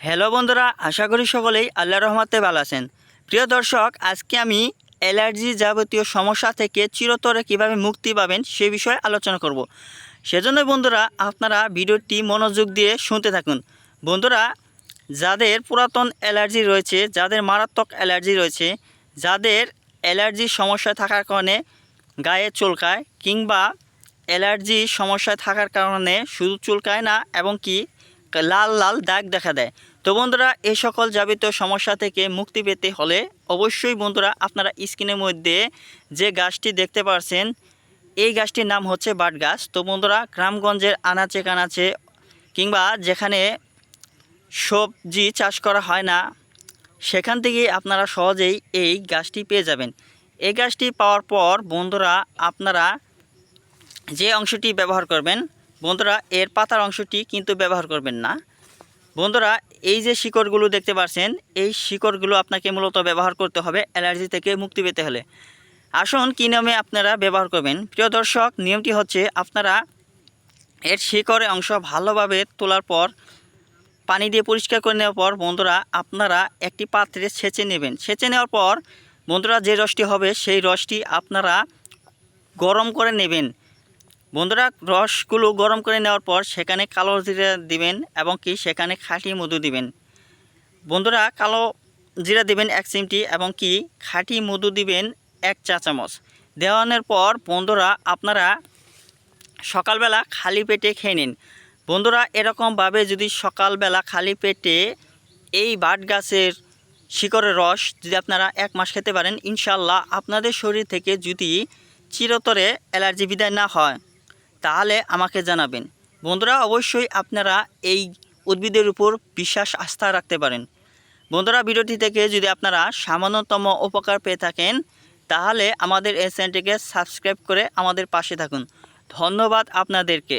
Hello বন্ধুরা, আশা করি সকলেই আল্লাহ রহমতে ভালো আছেন। প্রিয় দর্শক, আজকে আমি অ্যালার্জি যাবতীয় সমস্যা থেকে চিরতরে কীভাবে মুক্তি পাবেন সে বিষয়ে আলোচনা করব। সেজন্য বন্ধুরা, আপনারা ভিডিওটি মনোযোগ দিয়ে শুনতে থাকুন। বন্ধুরা, যাদের পুরাতন অ্যালার্জি রয়েছে, যাদের মারাত্মক অ্যালার্জি রয়েছে, যাদের অ্যালার্জির সমস্যা থাকার কারণে গায়ে চুলকায় কিংবা অ্যালার্জি সমস্যা থাকার কারণে শুধু চুলকায় না, এবং কি লাল লাল দাগ দেখা দেয়। তো বন্ধুরা এই সকল যাবতীয় সমস্যা থেকে মুক্তি পেতে হলে অবশ্যই বন্ধুরা আপনারা স্ক্রিনের মধ্যে যে গাছটি দেখতে পাচ্ছেন এই গাছটির নাম হচ্ছে বাট গাছ। তো বন্ধুরা, গ্রামগঞ্জের আনাচে কানাচে কিংবা যেখানে সবজি চাষ করা হয় না, সেখান থেকেই আপনারা সহজেই এই গাছটি পেয়ে যাবেন। এই গাছটি পাওয়ার পর বন্ধুরা, আপনারা যে অংশটি ব্যবহার করবেন বন্ধুরা, এর পাতার অংশটি কিন্তু ব্যবহার করবেন না। বন্ধুরা, এই যে শিকড়গুলো দেখতে পাচ্ছেন এই শিকড়গুলো আপনাকে মূলত ব্যবহার করতে হবে অ্যালার্জি থেকে মুক্তি পেতে হলে। আসুন, কী নিয়মে আপনারা ব্যবহার করবেন? প্রিয় দর্শক, নিয়মটি হচ্ছে আপনারা এর শিকড়ের অংশ ভালোভাবে তোলার পর, পানি দিয়ে পরিষ্কার করে নেওয়ার পর, বন্ধুরা, আপনারা একটি পাত্রে ছেঁচে নেবেন। ছেঁচে নেওয়ার পর, বন্ধুরা, যে রসটি হবে, সেই রসটি আপনারা গরম করে নেবেন। বন্ধুরা, রসগুলো গরম করে নেওয়ার পর সেখানে কালো জিরা দিবেন এবং কি সেখানে খাঁটি মধু দিবেন। বন্ধুরা, কালো জিরা দিবেন এক চিমটি এবং কি খাঁটি মধু দিবেন এক চা চামচ। দেওয়ানোর পর বন্ধুরা, আপনারা সকালবেলা খালি পেটে খেয়ে নিন। বন্ধুরা, এরকমভাবে যদি সকালবেলা খালি পেটে এই বাট গাছের শিকড়ের রস যদি আপনারা এক মাস খেতে পারেন ইনশাল্লাহ আপনাদের শরীর থেকে যদি চিরতরে অ্যালার্জি বিদায় না হয়। তাহলে আমাকে জানাবেন। বন্ধুরা, অবশ্যই আপনারা এই উদ্ভিদের উপর বিশ্বাস আস্থা রাখতে পারেন। বন্ধুরা, ভিডিওটি থেকে যদি আপনারা সামান্যতম উপকার পেয়ে থাকেন, তাহলে আমাদের এই চ্যানেলটিকে সাবস্ক্রাইব করে আমাদের পাশে থাকুন। ধন্যবাদ আপনাদেরকে।